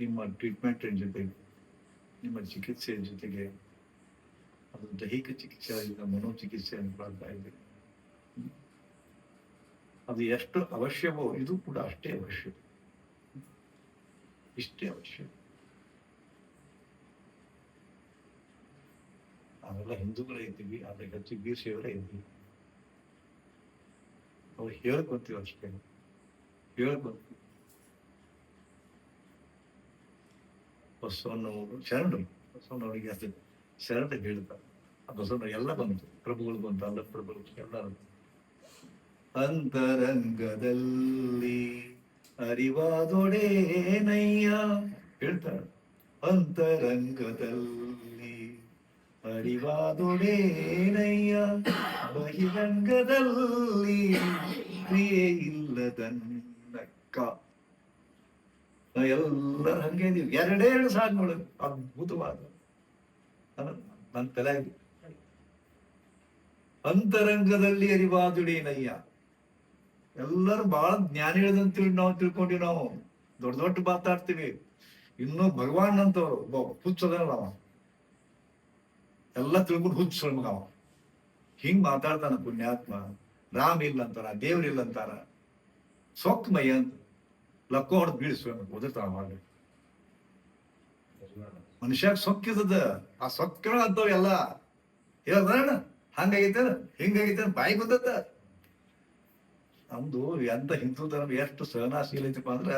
ನಿಮ್ಮ ಟ್ರೀಟ್ಮೆಂಟಿನ ಜೊತೆಗೆ, ನಿಮ್ಮ ಚಿಕಿತ್ಸೆಯ ಜೊತೆಗೆ, ಅದು ದೈಹಿಕ ಚಿಕಿತ್ಸೆ ಆಗಿದೆ ಮನೋಚಿಕಿತ್ಸೆ ಮಾಡ್ತಾ ಇದೆ ಅದು ಎಷ್ಟು ಅವಶ್ಯವೋ, ಇದು ಕೂಡ ಅಷ್ಟೇ ಅವಶ್ಯ. ಇಷ್ಟೇ ಅವಶ್ಯ. ನಾವೆಲ್ಲ ಹಿಂದೂಗಳೇ ಇದ್ದೀವಿ, ಆದರೆ ಹೆಚ್ಚು ಬೀರ್ಸಿಯವರೇ ಇದ್ದೀವಿ. ಅವ್ರು ಹೇಳ್ಕೊಂತೀವಿ ಅಷ್ಟೇ. ಹೇಳ್ಕೊಂತೀವಿ. ಬಸವಣ್ಣವರು ಶರಣರು ಬಸವಣ್ಣವರಿಗೆ ಅದು ಶರಣ ಹೇಳ್ತಾರೆ ಆ ಬಸವಣ್ಣ ಎಲ್ಲ ಬಂತು ಪ್ರಭುಗಳು ಬಂತು ಅಲ್ಲ ಪ್ರಭುಗಳು ಎಲ್ಲ ಅಂತರಂಗದಲ್ಲಿ ಅರಿವಾದೊಡೇನಯ್ಯ ಹೇಳ್ತಾರೆ ಅಂತರಂಗದಲ್ಲಿ ಅರಿವಾದೊಡೇನಯ್ಯ ಬಹಿರಂಗದಲ್ಲಿ ಕ್ರಿಯೆ ಇಲ್ಲದನ್ನಕ್ಕ ನಾವು ಎಲ್ಲರೂ ಹಂಗೆ ಇದೀವಿ. ಎರಡೇ ಎರಡು ಸಾಂಗ್ಗಳು ಅದ್ಭುತವಾದ. ನನ್ನ- ತಲೆ ಅಂತರಂಗದಲ್ಲಿ ಅರಿವಾದುಡೇನಯ್ಯ ಎಲ್ಲರೂ ಬಹಳ ಜ್ಞಾನಿಗಳದಂತೇಳಿ ನಾವು ತಿಳ್ಕೊಂಡಿವಿ ನಾವು. ದೊಡ್ಡ ದೊಡ್ಡ ಮಾತಾಡ್ತೀವಿ. ಇನ್ನು ಭಗವಾನ್ ಅಂತವ್ರು ಹುಚ್ಚದ ಅವ. ಎಲ್ಲ ತಿಳ್ಕೊಂಡು ಹುಚ್ಚ ಅವ. ಹಿಂಗ್ ಮಾತಾಡ್ತಾನ ಪುಣ್ಯಾತ್ಮ. ರಾಮ್ ಇಲ್ಲ ಅಂತಾರ ದೇವ್ರ ಇಲ್ಲ ಅಂತಾರ ಸೊಕ್ಮಯ್ಯ ಅಂತ. ಲಕ್ಕೋ ಹೊಡೆದು ಬೀಳಿಸ್ಬೇಕು ಓದಿರ್ತಾವ ಮಾಡಿ ಮನುಷ್ಯಾಗ ಸೊಕ್ಕಿದದ ಆ ಸೊಕ್ಕಳ ಅಂತವ್ ಎಲ್ಲ ಹೇಳ್ದಣ್ಣ ಹಂಗಾಗೈತೆ ಹಿಂಗಾಗೈತೆ ಬಾಯಿ ಬಂದದ ನಮ್ದು ಎಂತ ಹಿಂದೂ ನಮ್ಗೆ ಎಷ್ಟು ಸಹನಾಶೀಲ ಐತಪ್ಪ ಅಂದ್ರ,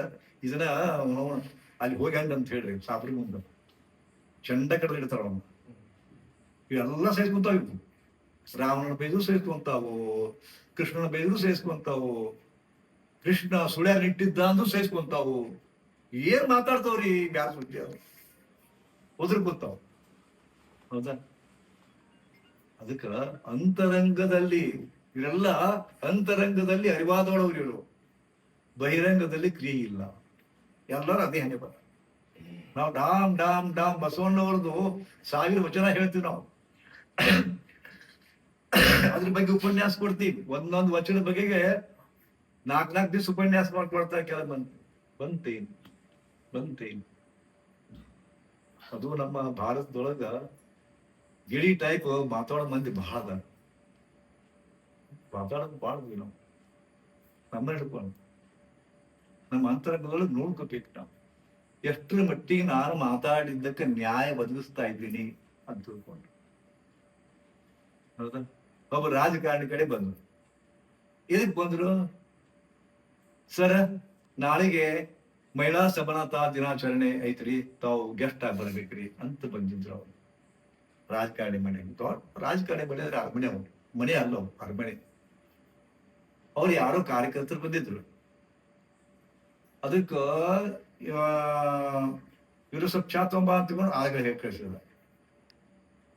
ಇದನ್ನ ಅಲ್ಲಿ ಹೋಗಿ ಹಂಗ ಅಂತ ಹೇಳ್ರಿ ಸಾಪ್ರಿ ಮುಂದೆ. ಚಂಡ ಕಡ್ದು ಇಡ್ತಾರ ಅವನು. ಇವೆಲ್ಲ ಸೇರ್ಕೊಂತಾವ ಇವು ರಾವಣನ ಬೈದು ಸೇರಿಸ್ಕೊಂತಾವು, ಕೃಷ್ಣನ ಬೈದು ಸೇರ್ಕೊಂತಾವು ಕೃಷ್ಣ ಸುಳ್ಯಾಗ ಇಟ್ಟಿದ್ದ ಅಂದ್ರೂ ಸೇರಿಸ್ಕೊಂತಾವು. ಏನ್ ಮಾತಾಡ್ತಾವ್ರಿ ಬ್ಯಾರ ಸುದ್ದಿ ಅವ್ರು ಒದರ್ಕೊತಾವ ಹೌದಾ? ಅದಕ್ಕ ಅಂತರಂಗದಲ್ಲಿ ಇವರೆಲ್ಲ ಅಂತರಂಗದಲ್ಲಿ ಅರಿವಾದವಳವ್ರು ಇವರು. ಬಹಿರಂಗದಲ್ಲಿ ಕ್ರಿಯೆ ಇಲ್ಲ. ಎಲ್ಲರೂ ಅದೇ ಹಣೆ ಬರ ನಾವು ಡಾಮ್ ಡಾಮ್ ಡಾಮ್ ಬಸವಣ್ಣವ್ರದ್ದು ಸಾವಿರ ವಚನ ಹೇಳ್ತೀವಿ ನಾವು. ಅದ್ರ ಬಗ್ಗೆ ಉಪನ್ಯಾಸ ಕೊಡ್ತೀವಿ. ಒಂದೊಂದು ವಚನದ ಬಗೆಗೆ ನಾಲ್ಕ್ ನಾಲ್ಕು ದಿವಸ ಉಪನ್ಯಾಸ ಮಾಡ್ಕೊಳ್ತಾ ಕೆಲ ಬಂತು ಬಂತೇನು ಬಂತೇನು. ಅದು ನಮ್ಮ ಭಾರತದೊಳಗ ಗಿಳಿ ಟೈಪ್ ಮಾತಾಡೋ ಮಂದಿ ಬಹಳ ಅದ ಮಾತಾಡೋದು ಅದ್ವಿ ನಾವು ನಮ್ಮ ಹಿಡ್ಕೊಂಡು ನಮ್ಮ ಅಂತರಂಗದೊಳಗೆ ನೋಡ್ಕೋಬೇಕು ನಾವು. ಎಷ್ಟರ ಮಟ್ಟಿಗೆ ನಾನು ಮಾತಾಡಿದ್ದಕ್ಕೆ ನ್ಯಾಯ ಒದಗಿಸ್ತಾ ಇದ್ದೀನಿ ಅಂತ ತಿಳ್ಕೊಂಡು ಹೌದಾ? ಒಬ್ಬ ರಾಜಕಾರಣಿ ಕಡೆ ಬಂದ್ರು. ಎದಕ್ ಬಂದ್ರು? ಸರ್, ನಾಳೆಗೆ ಮಹಿಳಾ ಸಮಾನತಾ ದಿನಾಚರಣೆ ಐತ್ರಿ, ತಾವು ಗೆಸ್ಟ್ ಆಗಿ ಬರ್ಬೇಕ್ರಿ ಅಂತ ಬಂದಿದ್ರು ಅವ್ರು. ರಾಜಕಾರಣಿ ಮನೆ ರಾಜಕಾರಣಿ ಮನೆ ಅಂದ್ರೆ ಅರಮನೆ ಅವ್ರು. ಮನೆ ಅಲ್ಲ ಅರಮನೆ. ಅವ್ರು ಯಾರೋ ಕಾರ್ಯಕರ್ತರು ಬಂದಿದ್ರು. ಅದಕ್ಕ ಇವರು ಸ್ವಲ್ಪ ಚಾ ತೊಂಬ ಅಂತ ತಗೊಂಡು ಆಗ ಹೇಳಿ ಕಳಿಸಿದ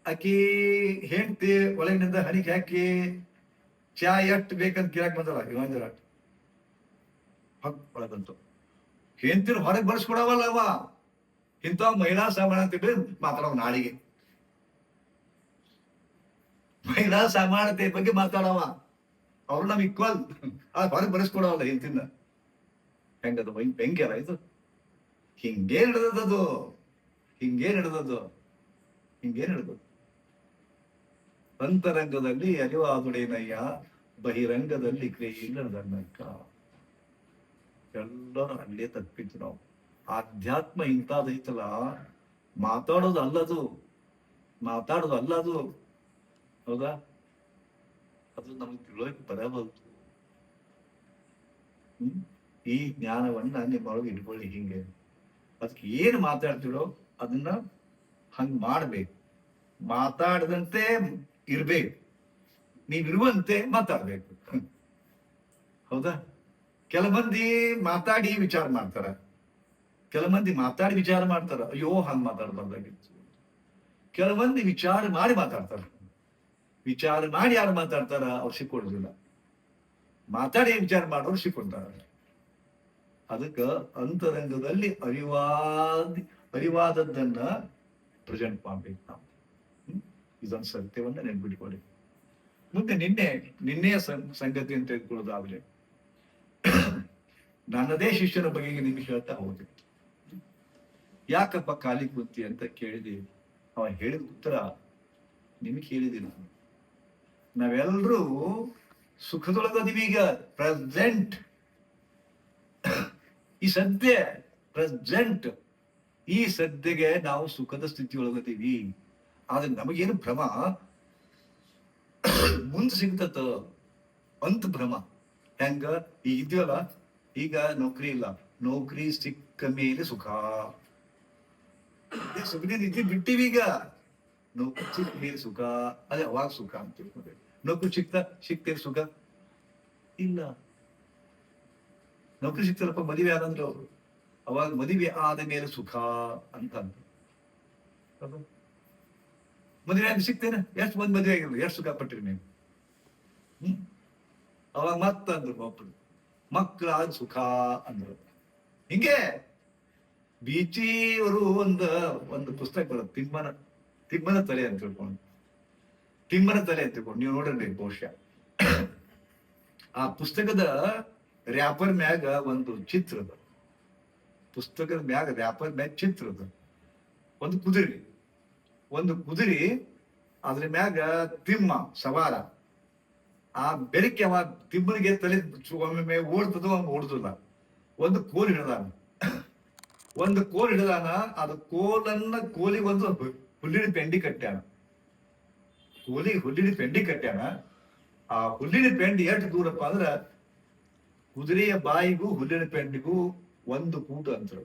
ಆಕಿ ಹೆಂಡತಿ ಒಳಗಿನಿಂದ ಹನಿಗೆ ಹಾಕಿ, ಚಾ ಎಷ್ಟ್ ಬೇಕಂತ ಕೇಳಕ್ ಬಂದಲ್ಲ ಇವಂದ್ರ ಹಕ್ ಒಳಗಂತು. ಹೆಂತಿರು ಹೊರಗೆ ಬರ್ಸ್ಕೊಡವಲ್ಲವ ಇಂಥ ಮಹಿಳಾ ಸಾಮಾನ್ಯ ಅಂತ ಹೇಳಿ ಮಾತಾಡವ ನಾಳಿಗೆ. ಮಹಿಳಾ ಸಮಾನತೆ ಬಗ್ಗೆ ಮಾತಾಡವ ಅವ್ರು ನಮ್ ಇಕ್ವಲ್ ಆ ಹೊರಗೆ ಬರೆಸ್ಕೊಡವಲ್ಲ ಹೆಂತಿನ ಹೆಂಗದು ಹೆಂಗ್ಯಾರ ಇದು? ಹಿಂಗೇ ನಡೆದದ್ದು. ಹಿಂಗೇ ನಡೆದದ್ದು. ಹಿಂಗೇ ನಡೆದದ್ದು. ಅಂತರಂಗದಲ್ಲಿ ಅರಿವಾದುಡೇನಯ್ಯ ಬಹಿರಂಗದಲ್ಲಿ ಕ್ರಿಯೆ ಇಲ್ಲದನ್ನಕ್ಕ ಎಲ್ಲರೂ ಅಲ್ಲೇ ತಪ್ಪಿದ್ದು ನಾವು. ಆಧ್ಯಾತ್ಮ ಇಂಥದೈತಲ್ಲ ಮಾತಾಡೋದು ಅಲ್ಲದು ಮಾತಾಡೋದು ಅಲ್ಲದು. ಹೌದಾ? ಅದು ನಮಗೆ ತಿಳೋಕೆ ಬರಬಲ್ತು ಹ್ಮ್? ಈ ಜ್ಞಾನವನ್ನ ನಿಮ್ಮೊಳಗೆ ಇಟ್ಕೊಳ್ಳಿ ಹಿಂಗೆ. ಅದಕ್ಕೆ ಏನು ಮಾತಾಡ್ತಿರೋ ಅದನ್ನ ಹಂಗ್ ಮಾಡ್ಬೇಕು. ಮಾತಾಡದಂತೆ ಇರ್ಬೇಕು. ನೀವಿರುವಂತೆ ಮಾತಾಡ್ಬೇಕು. ಹೌದಾ? ಕೆಲ ಮಂದಿ ಮಾತಾಡಿ ವಿಚಾರ ಮಾಡ್ತಾರ. ಕೆಲ ಮಂದಿ ಮಾತಾಡಿ ವಿಚಾರ ಮಾಡ್ತಾರ. ಅಯ್ಯೋ, ಹಂಗ್ ಮಾತಾಡ್ಬಾರ್ದಾಗಿತ್ತು ಕೆಲ ಮಂದಿ ವಿಚಾರ ಮಾಡಿ ಮಾತಾಡ್ತಾರ. ವಿಚಾರ ಮಾಡಿ ಯಾರು ಮಾತಾಡ್ತಾರ? ಅವ್ರು ಸಿಕ್ಕೊಡುದಿಲ್ಲ ಮಾತಾಡಿ ವಿಚಾರ ಮಾಡೋರು ಸಿಕ್ಕೊಂತಾರ ಅದಕ್ಕ ಅಂತರಂಗದಲ್ಲಿ ಅರಿವಾದ, ಅರಿವಾದದ್ದನ್ನ ಪ್ರೆಸೆಂಟ್ ಮಾಡ್ಬೇಕು ನಾವು? ಇದೊಂದು ಸತ್ಯವನ್ನ ನೆನ್ಪಿಟ್ಕೊಳ್ಳಿ. ಮುಂದೆ ನಿನ್ನೆ, ನಿನ್ನೆಯ ಸಂಗತಿ ಅಂತ ತೆಗೆದುಕೊಳ್ಳೋದಾಗ್ಲಿ ನನ್ನದೇ ಶಿಷ್ಯನ ಬಗೆಗೆ ನಿಮ್ಗೆ ಹೇಳ್ತಾ ಹೋದೆ. ಯಾಕಪ್ಪ ಖಾಲಿ ಕುಂತಿ ಅಂತ ಕೇಳಿದೆ. ಅವ ಹೇಳಿದ ಉತ್ತರ ನಿಮಗೆ ಹೇಳಿದಿಲ್ಲ ನಾವೆಲ್ಲರೂ ಸುಖದೊಳಗದೀವೀಗ ಪ್ರೆಸೆಂಟ್. ಈ ಸದ್ಯ, ಪ್ರೆಸೆಂಟ್. ಈ ಸದ್ಯಗೆ ನಾವು ಸುಖದ ಸ್ಥಿತಿ ಒಳಗದೀವಿ ಆದ್ರೆ ನಮಗೇನು ಭ್ರಮ? ಮುಂದೆ ಸಿಗ್ತತ ಅಂತ ಭ್ರಮ. ಹೆಂಗ ಈಗ ಇದೆಯಲ್ಲ? ಈಗ ನೌಕರಿ ಇಲ್ಲ. ನೌಕರಿ ಸಿಕ್ಕ ಮೇಲೆ ಸುಖ. ಇದ್ದು ಬಿಟ್ಟಿವಿ ಈಗ. ನೌಕರಿ ಸಿಕ್ಕ ಮೇಲೆ ಸುಖ. ಅದೇ ಅವಾಗ ಸುಖ ಅಂತ ತಿಳ್ಕೊಬೇಕು ನೌಕರಿ ಸಿಕ್ತ, ಸಿಕ್ತೇನೆ ಸುಖ? ಇಲ್ಲ. ನೌಕರಿ ಸಿಕ್ತಾರಪ್ಪ ಮದುವೆ ಆದಂದ್ರೆ ಅವರು. ಅವಾಗ ಮದುವೆ ಆದ ಮೇಲೆ ಸುಖ ಅಂತ? ಮದುವೆ ಆಗಿ ಸಿಗ್ತೇನೆ ಎಷ್ಟು ಮಂದಿ ಮದುವೆ ಆಗಿಲ್ಲ ಎಷ್ಟು ಸುಖ ಪಟ್ಟಿರಿ ನೀವು? ಹ್ಮ್? ಅವಾಗ ಮತ್ತಂದ್ರು ಒಬ್ರು ಮಕ್ಕಳ. ಸುಖ ಅಂದ್ರು. ಹಿಂಗೆ ಬೀಚಿಯವರು ಒಂದು ಒಂದು ಪುಸ್ತಕ ಬರುತ್ತೆ, ತಿಮ್ಮನ ತಿಮ್ಮನ ತಲೆ ಅಂತ ತಿಳ್ಕೊಂಡು. ತಿಮ್ಮನ ತಲೆ ಅಂತ ತಿಳ್ಕೊಂಡು, ನೀವು ನೋಡ್ರಿ ಬಹುಶಃ. ಆ ಪುಸ್ತಕದ ರ್ಯಾಪರ್ ಮ್ಯಾಗ ಒಂದು ಚಿತ್ರ ಅದ. ಪುಸ್ತಕದ ಮ್ಯಾಗ ರ್ಯಾಪರ್ ಮ್ಯಾಗ ಚಿತ್ರ ಅದ. ಒಂದು ಕುದುರೆ. ಒಂದು ಕುದುರೆ, ಅದ್ರ ಮ್ಯಾಗ ತಿಮ್ಮ, ಸವಾರ. ಆ ಬೆರಕೆ ಅವ ತಿಮ್ಮನಿಗೆ ತಲೆ ಚು- ಒಮ್ಮೊಮ್ಮೆ ಓಡ್ತದ ಒಮ್ಮೆ ಓಡ್ತದ ಒಂದು ಕೋಲ್ ಹಿಡ್ದಾನ. ಒಂದು ಕೋಲ್ ಹಿಡ್ದಾನ, ಅದು ಕೋಲನ್ನ ಕೋಲಿಗೆ ಒಂದು ಹು- ಹುಲ್ಲಿನ ಪೆಂಡಿ ಕಟ್ಟ್ಯಾನ. ಕೋಲಿಗೆ ಹುಲ್ಲಿನ ಪೆಂಡಿ ಕಟ್ಟ್ಯಾನ. ಆ ಹುಲ್ಲಿನ ಪೆಂಡಿ ಎಷ್ಟು ದೂರಪ್ಪ ಅಂದ್ರ ಕುದುರೆಯ ಬಾಯಿಗೂ ಹುಲ್ಲಿನ ಪೆಂಡಿಗೂ ಒಂದು ಕೂಟ ಅಂತರ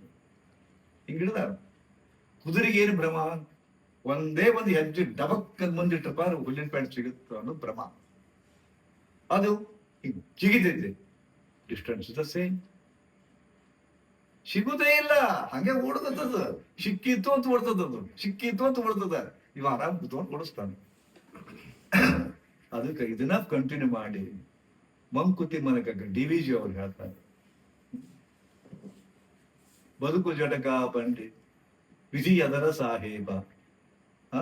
ಹಿಂಗ್ ಹಿಡ್ದಾನ. ಕುದುರೆಗೆ ಏನು ಭ್ರಮ? ಒಂದೇ ಒಂದು ಹೆಜ್ಜೆ ಡಬಕ್ ಅಂತ ಮುಂದಿಟ್ಟಪ್ಪ ಅಂದ್ರೆ ಹುಲ್ಲಿನ ಪ್ಯಾಂಟ್ ಸಿಗುತ್ತೆ ಅನ್ನೋ ಭ್ರಮ. ಅದು ಜಿಗಿತೈತೆ ಡಿಸ್ಟೆನ್ಸ್ ದ ಸೇಮ್ ಸಿಗುದೇ ಇಲ್ಲ. ಹಂಗೆ ಓಡ್ತದ ಸಿಕ್ಕಿತ್ತು ಅಂತ ಓಡ್ತದದು ಸಿಕ್ಕಿತ್ತು ಅಂತ ಓಡ್ತದ. ಇವ ಆರಾಮ್ ಕುತ್ಕೊಂಡು ಓಡಿಸ್ತಾನೆ ಅದಕ್ಕೆ ಇದನ್ನ ಕಂಟಿನ್ಯೂ ಮಾಡಿ. ಮಂಕುತಿ ಮನಕ ಡಿ ವಿ ಜಿ ಅವ್ರು ಹೇಳ್ತಾರೆ. ಬದುಕು ಜಟಕ ಬಂಡಿ, ವಿಧಿ ಅದರ ಸಾಹೇಬ. ಹ?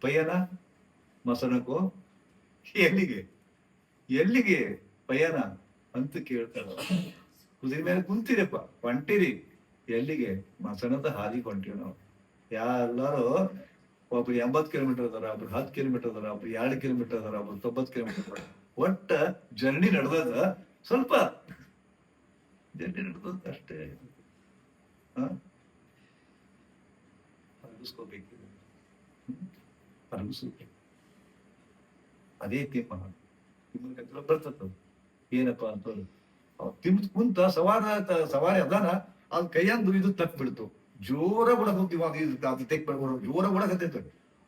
ಪಯಣ, ಮಸನಕೋ, ಎಲ್ಲಿಗೆ? ಎಲ್ಲಿಗೆ? ಪಯಣ ಅಂತ ಕೇಳ್ತಾರ ಕುದುರೆ ಮೇಲೆ ಕುಂತಿರಪ್ಪ ಹೊಂಟಿರಿ. ಎಲ್ಲಿಗೆ? ಮಸನದ ಹಾದಿ ಹೊಂಟಿವಿ ನಾವು. ಎಲ್ಲಾರು ಒಬ್ರು ಎಂಬತ್ ಕಿಲೋಮೀಟರ್ ಅದಾರ ಒಬ್ರು ಹತ್ತು ಕಿಲೋಮೀಟರ್ ಅದಾರ ಒಬ್ರು ಎರಡು ಕಿಲೋಮೀಟರ್ ಅದಾರ ಒಬ್ರು ತೊಂಬತ್ ಕಿಲೋಮೀಟರ್ ಅದಾರ ಒಟ್ಟ ಜರ್ನಿ ನಡೆದದ ಸ್ವಲ್ಪ. ಜರ್ನಿ ನಡೆದದ ಅಷ್ಟೇ? ಅರಗಿಸ್ಕೋಬೇಕು ಅರಗಿಸ್ಬೇಕು ಅದೇ ತೀರ್ಮಾನ. ಬರ್ತದ ಏನಪ್ಪಾ ಅಂತಂದ್ರೆ ಅವ್ ತಿಮ್ ಕುಂತ ಸವಾರ ಸವಾರಿ ಅದಾನ, ಅದ್ ಕೈಯಂದು ಇದು ತಕ್ ಬಿಡ್ತು. ಜೋರ ಬಡಕತ್ತೀವ ಅದು ಇದು ತೆಕ್ ಜೋರ ಬಡಕತ್ತೈತ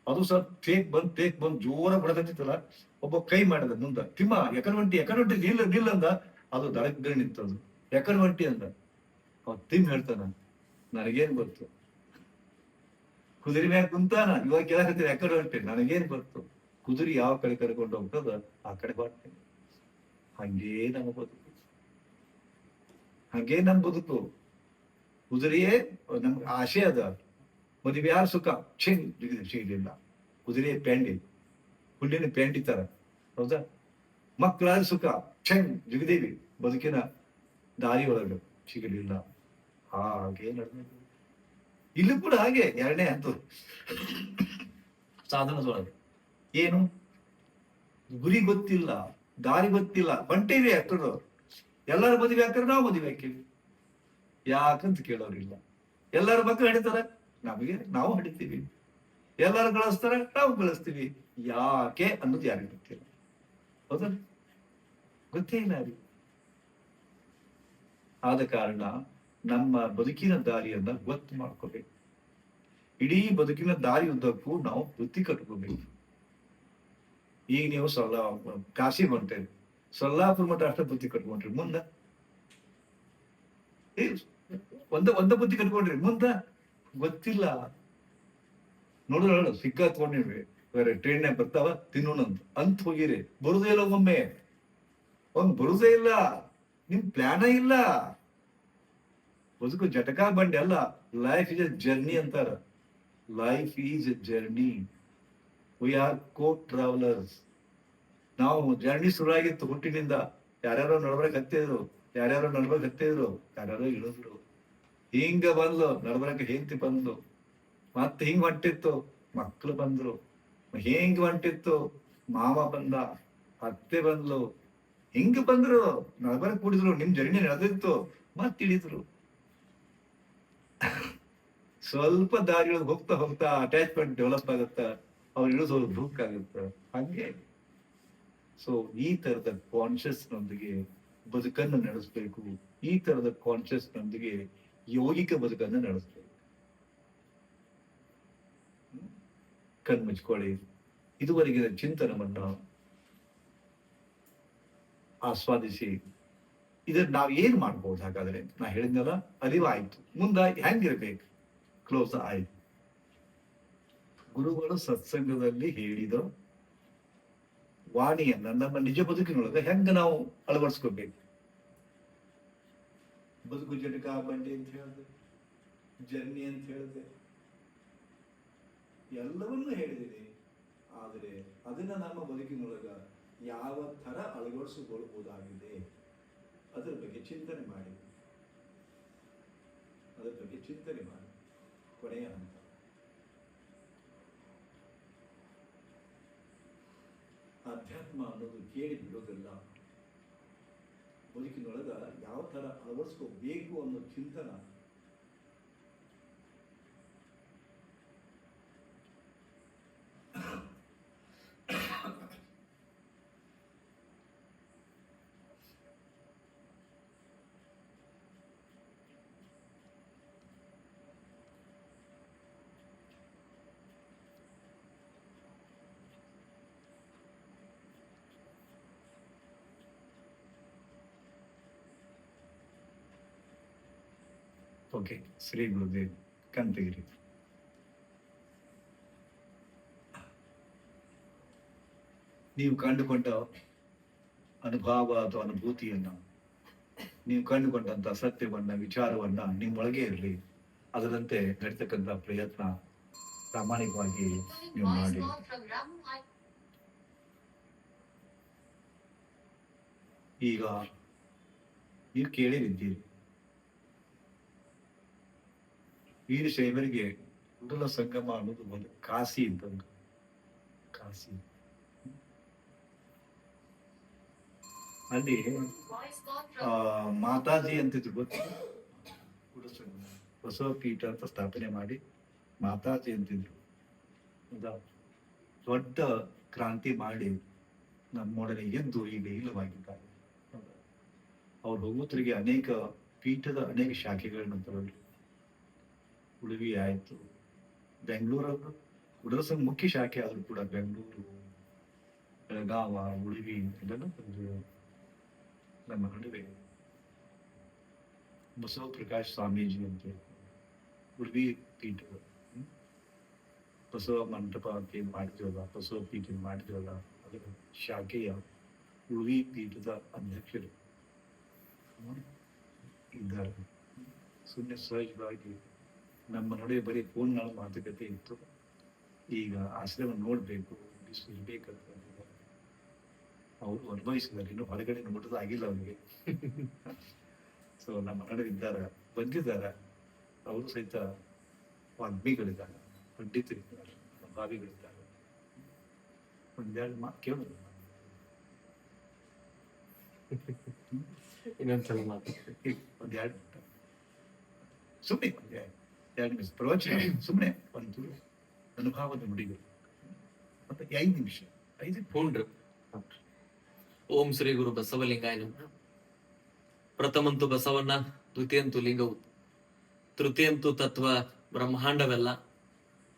ಅದು ಸ್ವಲ್ಪ ಟೇಕ್ ಬಂದ್ ಟೇಕ್ ಬಂದ್ ಜೋರ ಬುಡಕತ್ತಿತ್ತಲ್ಲ ಒಬ್ಬ ಕೈ ಮಾಡಿದ ಮುಂದ, ತಿಮ್ಮ ಎಕರ್ ಒಂಟಿ ಎಕರ್ ಒಂಟಿ ನಿಲ್ಲ ನಿಲ್ಲ ಅಂದ, ಅದು ದಡಗ್ಗಡೆ ನಿಂತದು ಎಕರ್ ಒಂಟಿ ಅಂದ. ಅವ್ ತಿಮ್ ಹೇಳ್ತಾನ, ನನಗೇನ್ ಬರ್ತು ಕುದುರೆ ಮ್ಯಾಗ ಕುಂತಾನ, ಇವಾಗ ಕೇಳಕತ್ತೀರಿ ಎಕರ್ ಒಂಟಿ ನನಗೇನ್ ಗೊತ್ತು? ಕುದುರೆ ಯಾವ ಕಡೆ ಕರ್ಕೊಂಡು ಹೋಗ್ತದ ಆ ಕಡೆ ಬರ್ತೇನೆ ಹಂಗೇ ನಮ್ಮ ಬದುಕು. ಹಂಗೇ ನಮ್ ಬದುಕು. ಕುದುರೆಯೇ ನಮ್ಗೆ ಆಸೆ ಅದ. ಮದುವೆ ಯಾರು ಸುಖ? ಚೆಂಗ್ ಸಿಗಲಿಲ್ಲ ಕುದುರೆ ಪೆಂಡಿ. ಹುಲ್ಲಿನ ಪೆಂಡಿ ತರ. ಹೌದಾ? ಮಕ್ಕಳಾದ ಸುಖ. ಚೆಂಗ್ ಜಿಗದೇವಿ, ಬದುಕಿನ ದಾರಿ ಒಳಗಡೆ ಸಿಗಲಿಲ್ಲ. ಹಾಗೆ ನಡೆದ ಇಲ್ಲೂ ಕೂಡ ಹಾಗೆ ಎರಡನೇ ಅಂತ ಸಾಧನದೊಳಗೆ. ಏನು? ಗುರಿ ಗೊತ್ತಿಲ್ಲ, ದಾರಿ ಗೊತ್ತಿಲ್ಲ. ಬಂಟೇವಿ ಹತ್ರದವ್ರು ಎಲ್ಲರ ಮದುವೆ ಹಾಕ್ತಾರೆ ನಾವು ಮದುವೆ ಹಾಕಿವಿ ಯಾಕಂತ ಕೇಳೋರಿಲ್ಲ ಎಲ್ಲರ ಮಕ್ಕಳು ಹಿಡಿತಾರ? ನಮಗೆ, ನಾವು ಹಡಿತೀವಿ. ಎಲ್ಲರೂ ಗಳಿಸ್ತಾರ? ನಾವು ಗಳಿಸ್ತೀವಿ. ಯಾಕೆ ಅನ್ನೋದು ಯಾರಿಗೆ ಗೊತ್ತಿಲ್ಲ. ಹೌದಲ್ಲ ಗೊತ್ತೇ ಇಲ್ಲ ರೀ ಆದ ಕಾರಣ ನಮ್ಮ ಬದುಕಿನ ದಾರಿಯನ್ನ ಗೊತ್ತು ಮಾಡ್ಕೋಬೇಕು. ಇಡೀ ಬದುಕಿನ ದಾರಿ ಉದ್ದಕ್ಕೂ ನಾವು ವೃತ್ತಿ ಕಟ್ಕೋಬೇಕು. ಈಗ ನೀವು ಸೊಲ್ಲಾ, ಕಾಶಿ ಹೊಂಟೇರಿ ಸೊಲ್ಲಾಪುರ ಮಠ ಅಷ್ಟ ಬುದ್ಧಿ ಕಟ್ಕೊಂಡ್ರಿ, ಮುಂದ. ಒಂದ ಒಂದ ಬುದ್ಧಿ ಕಟ್ಕೊಂಡ್ರಿ, ಮುಂದ. ಗೊತ್ತಿಲ್ಲ. ನೋಡಿದ್ರ ಸಿಕ್ಕ ಬೇರೆ ಟ್ರೈನ್ ಬರ್ತಾವ ತಿನ್ನೋಣ ಅಂತ ಅಂತ ಹೋಗಿರಿ. ಬರುದೇ ಇಲ್ಲ ಒಮ್ಮೆ. ಒಂದ್ ಬರುದೇ ಇಲ್ಲ. ನಿಮ್ ಪ್ಲಾನ ಇಲ್ಲ. ಬದುಕು ಜಟಕಾ ಬಂಡಿ ಅಲ್ಲ. ಲೈಫ್ ಇಸ್ ಎ ಜರ್ನಿ ಅಂತಾರ. Life is a journey we are co travellers ನಾವು ಜರ್ನಿ ಶುರುವಾಗಿತ್ತು ಹುಟ್ಟಿನಿಂದ. ಯಾರ್ಯಾರೋ ನಡ್ಬೇಕು ಹತ್ತಿದ್ರು ಯಾರ್ಯಾರೋ ನಡ್ಬೇಕು ಹತ್ತಿದ್ರು ಯಾರ್ಯಾರೋ ಇಳಿದ್ರು. ಹಿಂಗ ಬಂದ್ಲು ನಡ್ಬರಕ ಹೆಂಡತಿ ಬಂದ್ಲು. ಮತ್ತೆ ಹಿಂಗ್ ಹೊಂಟಿತ್ತು ಮಕ್ಳು ಬಂದ್ರು. ಹಿಂಗ್ ಹೊಂಟಿತ್ತು, ಮಾವ ಬಂದ, ಅತ್ತೆ ಬಂದ್ಲು. ಹಿಂಗ ಬಂದ್ರು ನಡ್ಬರಕ್ ಕೂಡಿದ್ರು, ನಿಮ್ ಜರ್ನಿ ನಡೆದಿತ್ತು ಮತ್ ಇಳಿದ್ರು. ಸ್ವಲ್ಪ ದಾರಿಯೊಳಗೆ ಹೋಗ್ತಾ ಹೋಗ್ತಾ ಅಟ್ಯಾಚ್ಮೆಂಟ್ ಡೆವಲಪ್ ಆಗುತ್ತಾ. ಅವ್ರು ಅವ್ರು ಬ್ರೂಕ್ ಆಗುತ್ತೆ ಹಂಗೆ ಸೊ ಈ ತರದ ಕಾನ್ಶಿಯಸ್ ನೊಂದಿಗೆ ಬದುಕನ್ನು ನಡೆಸಬೇಕು. ಈ ತರದ ಕಾನ್ಶಿಯಸ್ ನೊಂದಿಗೆ ಯೋಗಿಕ ಬದುಕನ್ನು ನಡೆಸಬೇಕು. ಕಣ್ ಮುಚ್ಕೊಳ್ಳಿ. ಇದುವರೆಗಿನ ಚಿಂತನವನ್ನ ಆಸ್ವಾದಿಸಿ. ಇದನ್ನ ನಾವ್ ಏನ್ ಮಾಡ್ಬೋದು ಹಾಗಾದ್ರೆ? ನಾ ಹೇಳಿದ್ನಲ್ಲ ಅರಿವಾಯ್ತು ಮುಂದ ಹೆಂಗಿರ್ಬೇಕು? ಕ್ಲೋಸ್ ಆಯ್ತು. ಗುರುಗಳು ಸತ್ಸಂಗದಲ್ಲಿ ಹೇಳಿದ ವಾಣಿಯನ್ನ, ನಮ್ಮ ನಿಜ ಬದುಕಿನೊಳಗೆ ಹೆಂಗ ನಾವು ಅಳವಡಿಸ್ಕೋಬೇಕು? ಬದುಕು ಜಟಕ ಬಂಡಿ ಅಂತ ಹೇಳಿದೆ, ಜರ್ನಿ ಅಂತ ಹೇಳಿದೆ. ಎಲ್ಲವನ್ನೂ ಹೇಳಿದ್ದೀನಿ. ಆದರೆ ಅದನ್ನ ನಮ್ಮ ಬದುಕಿನೊಳಗ ಯಾವ ತರ ಅಳವಡಿಸಿಕೊಳ್ಳಬಹುದಾಗಿದೆ? ಅದರ ಬಗ್ಗೆ ಚಿಂತನೆ ಮಾಡಿ. ಅದರ ಬಗ್ಗೆ ಚಿಂತನೆ ಮಾಡಿ. ಕೊನೆಯ ಹಂತ. ಅಧ್ಯಾತ್ಮ ಅನ್ನೋದು ಕೇಳಿ ಬಿಡೋದಿಲ್ಲ. ಬದುಕಿನೊಳಗ ಯಾವ ತರ ಅಳವಡಿಸ್ಕೋಬೇಕು ಅನ್ನೋ ಚಿಂತನ ಓಕೆ ಶ್ರೀ ಗುರುದೇವ್ ಕಂತಗಿರಿ. ನೀವು ಕಂಡುಕೊಂಡ ಅನುಭವ ಅಥವಾ ಅನುಭೂತಿಯನ್ನ, ನೀವು ಕಂಡುಕೊಂಡಂತ ಸತ್ಯವನ್ನ, ವಿಚಾರವನ್ನ ನಿಮ್ಮೊಳಗೆ ಇರಲಿ. ಅದರಂತೆ ನಡೀತಕ್ಕಂಥ ಪ್ರಯತ್ನ ಪ್ರಾಮಾಣಿಕವಾಗಿ ನೀವು ಮಾಡಿ. ಈಗ, ನೀವು ಕೇಳಿರಿದ್ದೀರಿ ವೀರಶೈವರಿಗೆ ಕುಂಡಲ ಸಂಗಮ ಅನ್ನೋದು ಒಂದು ಕಾಸಿ ಅಂತಂದು ಕಾಸಿ. ಅಲ್ಲಿ ಮಾತಾಜಿ ಅಂತಿದ್ರು ಗೊತ್ತು? ಬಸವ ಪೀಠ ಅಂತ ಸ್ಥಾಪನೆ ಮಾಡಿ ಮಾತಾಜಿ ಅಂತಿದ್ರು? ದೊಡ್ಡ ಕ್ರಾಂತಿ ಮಾಡಿ ನಮ್ಮೊಡನೆ ಎದ್ದು ಈಗ ಇಲ್ಲವಾಗಿದ್ದಾರೆ ಅವ್ರ ಅವ್ರು ಹೋಗುತ್ತರಿಗೆ ಅನೇಕ ಪೀಠದ ಅನೇಕ ಶಾಖೆಗಳನ್ನು ತಗೊಂಡ್ರು. ಉಡುಪಿ ಆಯ್ತು. ಬೆಂಗಳೂರು ಉಡಲಸಂಗ ಮುಖ್ಯ ಶಾಖೆ ಆದ್ರೂ ಕೂಡ ಬೆಂಗಳೂರು, ಬೆಳಗಾವ, ಉಡುಪಿ ಇದೆಲ್ಲ ಒಂದು ನಮ್ಮ ನಡುವೆ. ಬಸವ ಪ್ರಕಾಶ್ ಸ್ವಾಮೀಜಿ ಅಂತ ಹೇಳಿ ಉಡುಪಿ ಪೀಠ ಹ್ಮ್? ಬಸವ ಮಂಟಪ ಅಂತ ಏನ್ ಮಾಡಿದ್ವಲ್ಲ ಬಸವ ಪೀಠ ಏನ್ ಮಾಡಿದ್ವಲ್ಲ ಅದರ ಶಾಖೆಯ ಉಡುಪಿ ಪೀಠದ ಅಧ್ಯಕ್ಷರು. ಹ್ಮ್? ಇದ್ದಾರೆ. ಸುಮ್ಮನೆ ಸಹಜವಾಗಿ ನಮ್ಮ ನಡುವೆ ಬರೀ ಫೋನ್ ಮಾತುಕತೆ ಇತ್ತು. ಈಗ ಆಶ್ರಮ ನೋಡಬೇಕು ಇರ್ಬೇಕಂತ ಅವರು ಅನುಭವಿಸಿದ್ದಾರೆ ಇನ್ನು ಹೊರಗಡೆ ನೋಡೋದು ಆಗಿಲ್ಲ ಅವನಿಗೆ ಸೊ ನಮ್ಮ ನಡುವೆ ಇದ್ದಾರೆ ಬಂದಿದ್ದಾರೆ. ಅವರು ಸಹಿತ ವಾಗ್ಮಿಗಳಿದ್ದಾರೆ ಪಂಡಿತರಿದ್ದಾರೆ ಭಾವಿಗಳಿದ್ದಾರೆ ಒಂದೆರಡು ಮಾತು ಕೇಳೋದು ಇನ್ನೊಂದ್ಸಲ ಮಾತು. ಒಂದೆರಡು ಸುಮ್ಮನೆ ಎರಡು ನಿಮಿಷ ಪ್ರವಚನ ಸುಮ್ಮನೆ ಒಂದು ಅನುಭವದ ನುಡಿಗಳು. ಮತ್ತೆ ಐದು ನಿಮಿಷ. ಐದು ಫೋನ್ ಓಂ ಶ್ರೀ ಗುರು ಬಸವಲಿಂಗಾಯ ನಮಃ ಪ್ರಥಮಂತು ಬಸವಣ್ಣ, ದ್ವಿತೀಯಂತು ಲಿಂಗವು. ತೃತೀಯಂತು ತತ್ವ ಬ್ರಹ್ಮಾಂಡವೆಲ್ಲ.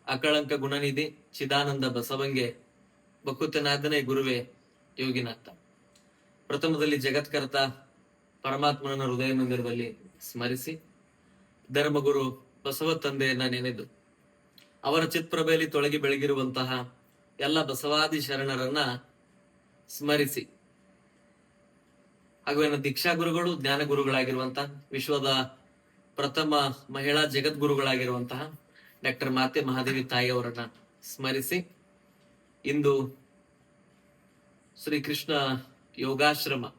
ಅಕಳಂಕ ಗುಣನಿಧಿ ಚಿದಾನಂದ ಬಸವಂಗೆ ಬಕುತನಾದನೇ ಗುರುವೇ ಯೋಗಿನಾಥ. ಪ್ರಥಮದಲ್ಲಿ ಜಗತ್ಕರ್ತ ಪರಮಾತ್ಮನ ಹೃದಯ ಮಂದಿರದಲ್ಲಿ ಸ್ಮರಿಸಿ, ಧರ್ಮಗುರು ಬಸವ ತಂದೆಯನ್ನ ನೆನೆದು ಅವರ ಚಿತ್ಪ್ರಭೆಯಲ್ಲಿ ತೊಳಗಿ ಬೆಳಗಿರುವಂತಹ ಎಲ್ಲ ಬಸವಾದಿ ಶರಣರನ್ನ ಸ್ಮರಿಸಿ. ಹಾಗೂ ಏನ ದೀಕ್ಷಾ ಗುರುಗಳು, ಜ್ಞಾನ ಗುರುಗಳಾಗಿರುವಂತಹ, ವಿಶ್ವದ ಪ್ರಥಮ ಮಹಿಳಾ ಜಗದ್ಗುರುಗಳಾಗಿರುವಂತಹ ಡಾಕ್ಟರ್ ಮಾತೆ ಮಹಾದೇವಿ ತಾಯಿ ಅವರನ್ನ ಸ್ಮರಿಸಿ, ಇಂದು ಶ್ರೀ ಕೃಷ್ಣ ಯೋಗಾಶ್ರಮ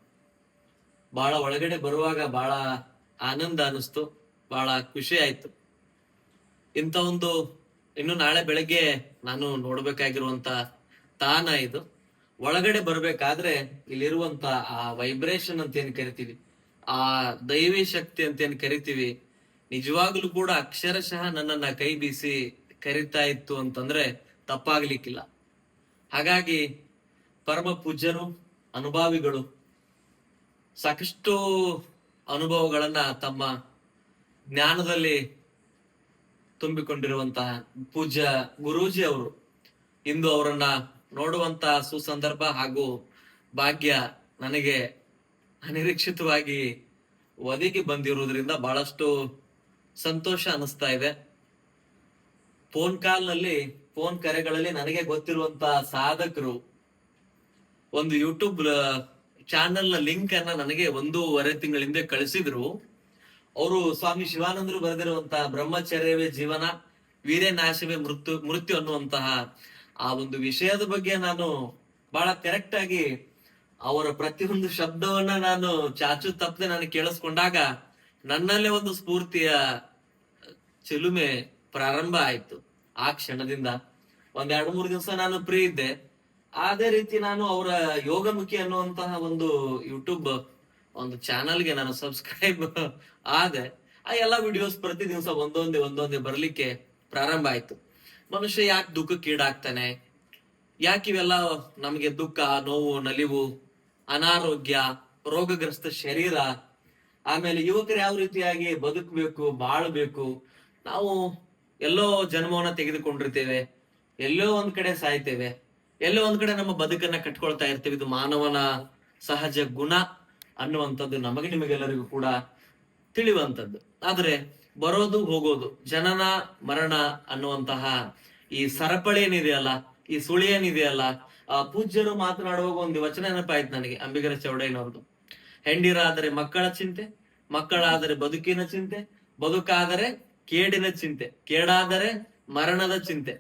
ಬಹಳ ಒಳಗಡೆ ಬರುವಾಗ ಬಹಳ ಆನಂದ ಅನಿಸ್ತು ಬಹಳ ಖುಷಿ ಆಯ್ತು. ಇಂಥ ಒಂದು ಇನ್ನು ನಾಳೆ ಬೆಳಗ್ಗೆ ನಾನು ನೋಡ್ಬೇಕಾಗಿರುವಂತ ತಾಣ ಇದು. ಒಳಗಡೆ ಬರ್ಬೇಕಾದ್ರೆ ಇಲ್ಲಿರುವಂತ ಆ ವೈಬ್ರೇಷನ್ ಅಂತ ಏನ್ ಕರಿತೀವಿ, ಆ ದೈವಿ ಶಕ್ತಿ ಅಂತ ಏನ್ ಕರಿತೀವಿ, ನಿಜವಾಗ್ಲೂ ಕೂಡ ಅಕ್ಷರಶಃ ನನ್ನನ್ನ ಕೈ ಬೀಸಿ ಕರಿತಾ ಇತ್ತು ಅಂತಂದ್ರೆ ತಪ್ಪಾಗ್ಲಿಕ್ಕಿಲ್ಲ. ಹಾಗಾಗಿ ಪರಮ ಪೂಜ್ಯರು, ಅನುಭಾವಿಗಳು ಸಾಕಷ್ಟು ಅನುಭವಗಳನ್ನ ತಮ್ಮ ಜ್ಞಾನದಲ್ಲಿ ತುಂಬಿಕೊಂಡಿರುವಂತಹ ಪೂಜ್ಯ ಗುರೂಜಿ ಅವರು ಇಂದು ಅವರನ್ನ ನೋಡುವಂತ ಸುಸಂದರ್ಭ ಹಾಗೂ ಭಾಗ್ಯ ನನಗೆ ಅನಿರೀಕ್ಷಿತವಾಗಿ ಒದಗಿ ಬಂದಿರುವುದರಿಂದ ಬಹಳಷ್ಟು ಸಂತೋಷ ಅನಿಸ್ತಾ ಇದೆ. ಫೋನ್ ಕಾಲ್ನಲ್ಲಿ ಫೋನ್ ಕರೆಗಳಲ್ಲಿ ನನಗೆ ಗೊತ್ತಿರುವಂತ ಸಾಧಕರು ಒಂದು ಯೂಟ್ಯೂಬ್ ಚಾನೆಲ್ನ ಲಿಂಕ್ ಅನ್ನ ನನಗೆ ಒಂದೂವರೆ ತಿಂಗಳಿಂದ ಕಳಿಸಿದ್ರು. ಅವರು ಸ್ವಾಮಿ ಶಿವಾನಂದರು ಬರೆದಿರುವಂತಹ ಬ್ರಹ್ಮಚರ್ಯವೇ ಜೀವನ ವೀರೇ ನಾಶವೇ ಮೃತ್ಯು ಮೃತ್ಯು ಅನ್ನುವಂತಹ ಆ ಒಂದು ವಿಷಯದ ಬಗ್ಗೆ ನಾನು ಬಹಳ ಕರೆಕ್ಟ್ ಆಗಿ ಅವರ ಪ್ರತಿಯೊಂದು ಶಬ್ದವನ್ನ ನಾನು ಚಾಚು ತಪ್ಪದೆ ನಾನು ಕೇಳಿಸ್ಕೊಂಡಾಗ ನನ್ನಲ್ಲೇ ಒಂದು ಸ್ಫೂರ್ತಿಯ ಚಿಲುಮೆ ಪ್ರಾರಂಭ ಆಯ್ತು. ಆ ಕ್ಷಣದಿಂದ ಒಂದ್ ಎರಡು ಮೂರು ದಿವಸ ನಾನು ಫ್ರೀ ಇದ್ದೆ. ಅದೇ ರೀತಿ ನಾನು ಅವರ ಯೋಗಮುಖಿ ಅನ್ನುವಂತಹ ಒಂದು ಯೂಟ್ಯೂಬ್ ಒಂದು ಚಾನಲ್ಗೆ ನಾನು ಸಬ್ಸ್ಕ್ರೈಬ್ ಆದೆ ಆ ಎಲ್ಲಾ ವಿಡಿಯೋಸ್ ಪ್ರತಿ ದಿವಸ ಒಂದೊಂದೇ ಒಂದೊಂದೇ ಬರ್ಲಿಕ್ಕೆ ಪ್ರಾರಂಭ ಆಯ್ತು. ಮನುಷ್ಯ ಯಾಕೆ ದುಃಖಕ್ಕೀಡಾಗ್ತಾನೆ ಯಾಕೆ ಇವೆಲ್ಲ ನಮಗೆ ದುಃಖ, ನೋವು, ನಲಿವು, ಅನಾರೋಗ್ಯ, ರೋಗಗ್ರಸ್ತ ಶರೀರ? ಆಮೇಲೆ ಯುವಕರು ಯಾವ ರೀತಿಯಾಗಿ ಬದುಕಬೇಕು, ಬಾಳ್ಬೇಕು? ನಾವು ಎಲ್ಲೋ ಜನ್ಮವನ್ನ ತೆಗೆದುಕೊಂಡಿರ್ತೇವೆ, ಎಲ್ಲೋ ಒಂದ್ ಕಡೆ ಸಾಯ್ತೇವೆ, ಎಲ್ಲೋ ಒಂದ್ ಕಡೆ ನಮ್ಮ ಬದುಕನ್ನ ಕಟ್ಕೊಳ್ತಾ ಇರ್ತೇವೆ. ಇದು ಮಾನವನ ಸಹಜ ಗುಣ ಅನ್ನುವಂಥದ್ದು ನಮಗೆ ನಿಮಗೆಲ್ಲರಿಗೂ ಕೂಡ ತಿಳಿಯುವಂಥದ್ದು. ಆದರೆ ಬರೋದು ಹೋಗೋದು, ಜನನ ಮರಣ ಅನ್ನುವಂತಹ ಈ ಸರಪಳಿ ಏನಿದೆಯಲ್ಲ, ಈ ಸುಳಿ ಏನಿದೆಯಲ್ಲ, ಆ ಪೂಜ್ಯರು ಮಾತನಾಡುವಾಗ ಒಂದು ವಚನ ನೆನಪಾಯ್ತು ನನಗೆ, ಅಂಬಿಗರ ಚೌಡಯ್ಯನವ್ರದ್ದು ಹೆಂಡಿರಾದರೆ ಮಕ್ಕಳ ಚಿಂತೆ, ಮಕ್ಕಳಾದರೆ ಬದುಕಿನ ಚಿಂತೆ, ಬದುಕಾದರೆ ಕೇಡಿನ ಚಿಂತೆ, ಕೇಡಾದರೆ ಮರಣದ ಚಿಂತೆ.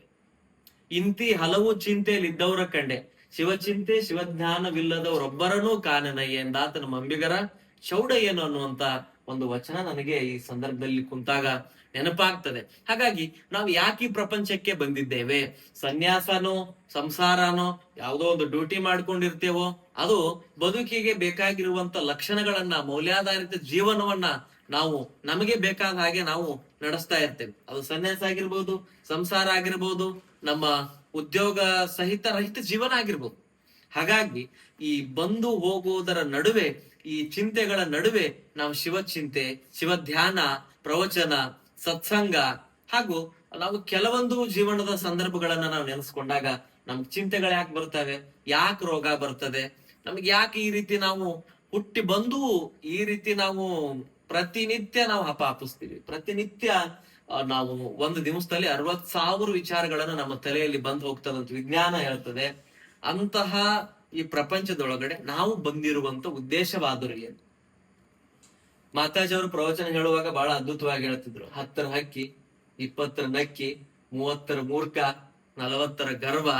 ಇಂತಿ ಹಲವು ಚಿಂತೆಯಲ್ಲಿದ್ದವರ ಕಂಡೆ, ಶಿವಚಿಂತೆ ಶಿವಜ್ಞಾನವಿಲ್ಲದವರೊಬ್ಬರನೂ ಕಾನನಯ್ಯ ಎಂದಾತ ನಮ್ಮ ಅಂಬಿಗರ ಚೌಡಯ್ಯನು ಅನ್ನುವಂತ ಒಂದು ವಚನ ನನಗೆ ಈ ಸಂದರ್ಭದಲ್ಲಿ ಕುಂತಾಗ ನೆನಪಾಗ್ತದೆ. ಹಾಗಾಗಿ ನಾವು ಯಾಕೆ ಈ ಪ್ರಪಂಚಕ್ಕೆ ಬಂದಿದ್ದೇವೆ? ಸನ್ಯಾಸನೋ, ಸಂಸಾರನೋ, ಯಾವುದೋ ಒಂದು ಡ್ಯೂಟಿ ಮಾಡ್ಕೊಂಡಿರ್ತೇವೋ, ಅದು ಬದುಕಿಗೆ ಬೇಕಾಗಿರುವಂತ ಲಕ್ಷಣಗಳನ್ನ, ಮೌಲ್ಯಾಧಾರಿತ ಜೀವನವನ್ನ ನಾವು, ನಮಗೆ ಬೇಕಾದ ಹಾಗೆ ನಾವು ನಡೆಸ್ತಾ ಇರ್ತೇವೆ. ಅದು ಸನ್ಯಾಸ ಆಗಿರ್ಬೋದು, ಸಂಸಾರ ಆಗಿರ್ಬೋದು, ನಮ್ಮ ಉದ್ಯೋಗ ಸಹಿತ ರಹಿತ ಜೀವನ ಆಗಿರ್ಬೋದು. ಹಾಗಾಗಿ ಈ ಬಂದು ಹೋಗುವುದರ ನಡುವೆ ಈ ಚಿಂತೆಗಳ ನಡುವೆ ನಾವು ಶಿವಚಿಂತೆ ಶಿವ ಧ್ಯಾನ ಪ್ರವಚನ, ಸತ್ಸಂಗ ಹಾಗೂ ನಾವು ಕೆಲವೊಂದು ಜೀವನದ ಸಂದರ್ಭಗಳನ್ನ ನಾವು ನೆನೆಸ್ಕೊಂಡಾಗ ನಮ್ ಚಿಂತೆಗಳು ಯಾಕೆ ಬರ್ತವೆ ಯಾಕೆ ರೋಗ ಬರ್ತದೆ? ನಮ್ಗೆ ಯಾಕೆ ಈ ರೀತಿ ನಾವು ಹುಟ್ಟಿ ಬಂದು ಈ ರೀತಿ ನಾವು ಪ್ರತಿನಿತ್ಯ ನಾವು ಹಪಾಪಿಸ್ತೀವಿ ಪ್ರತಿನಿತ್ಯ ನಾವು ಒಂದು ದಿವಸದಲ್ಲಿ ಅರವತ್ ಸಾವಿರ ವಿಚಾರಗಳನ್ನ ನಮ್ಮ ತಲೆಯಲ್ಲಿ ಬಂದು ಹೋಗ್ತದಂತ ವಿಜ್ಞಾನ ಹೇಳ್ತದೆ. ಅಂತಹ ಈ ಪ್ರಪಂಚದೊಳಗಡೆ ನಾವು ಬಂದಿರುವಂತ ಉದ್ದೇಶವಾದರು ಏನು ಮಾತಾಜಿಯವರು ಪ್ರವಚನ ಹೇಳುವಾಗ ಬಹಳ ಅದ್ಭುತವಾಗಿ ಹೇಳ್ತಿದ್ರು. ಹತ್ತರ ಹಕ್ಕಿ, ಇಪ್ಪತ್ತರ ನಕ್ಕಿ, ಮೂವತ್ತರ ಮೂರ್ಖ, ನಲವತ್ತರ ಗರ್ವ,